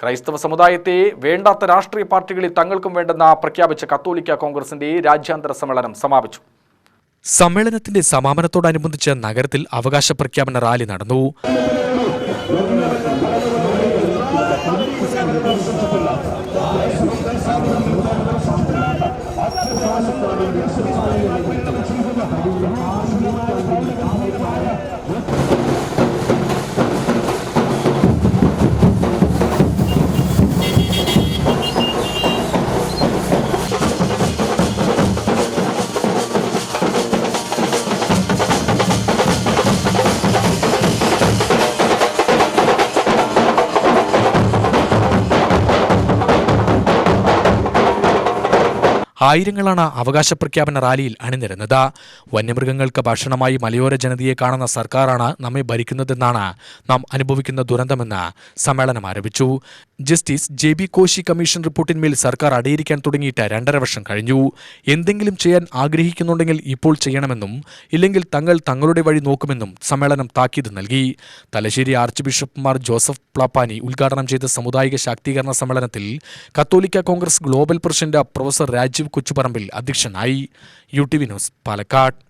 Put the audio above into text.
ക്രൈസ്തവ സമുദായത്തെ വേണ്ടാത്ത രാഷ്ട്രീയ പാർട്ടികളിൽ തങ്ങൾക്കും വേണ്ടെന്ന പ്രഖ്യാപിച്ച കത്തോലിക്ക കോൺഗ്രസിന്റെ രാജ്യാന്തര സമ്മേളനം സമാപിച്ചു. സമ്മേളനത്തിന്റെ സമാപനത്തോടനുബന്ധിച്ച് നഗരത്തിൽ അവകാശ പ്രഖ്യാപന റാലി നടന്നു. ആയിരങ്ങളാണ് അവകാശ പ്രഖ്യാപന റാലിയിൽ അണിനിരുന്നത്. വന്യമൃഗങ്ങൾക്ക് ഭക്ഷണമായി മലയോര ജനതയെ കാണുന്ന സർക്കാരാണ് നമ്മെ ഭരിക്കുന്നതെന്നാണ് നാം അനുഭവിക്കുന്ന ദുരന്തമെന്ന് സമ്മേളനം ആരംഭിച്ചു justice J B Koshy commission റിപ്പോർട്ടിന്മേൽ സർക്കാർ അടയിരിക്കാൻ തുടങ്ങിയിട്ട് രണ്ടര വർഷം കഴിഞ്ഞു. എന്തെങ്കിലും ചെയ്യാൻ ആഗ്രഹിക്കുന്നുണ്ടെങ്കിൽ ഇപ്പോൾ ചെയ്യണമെന്നും ഇല്ലെങ്കിൽ തങ്ങൾ തങ്ങളുടെ വഴി നോക്കുമെന്നും സമ്മേളനം താക്കീത് നൽകി. Thalassery archbishop Mar Joseph Pamplany ഉദ്ഘാടനം ചെയ്ത സമുദായിക ശാക്തീകരണ സമ്മേളനത്തിൽ കത്തോലിക്ക Congress global president professor Kochuparambil. അധ്യക്ഷനായി U T V news Palakkad.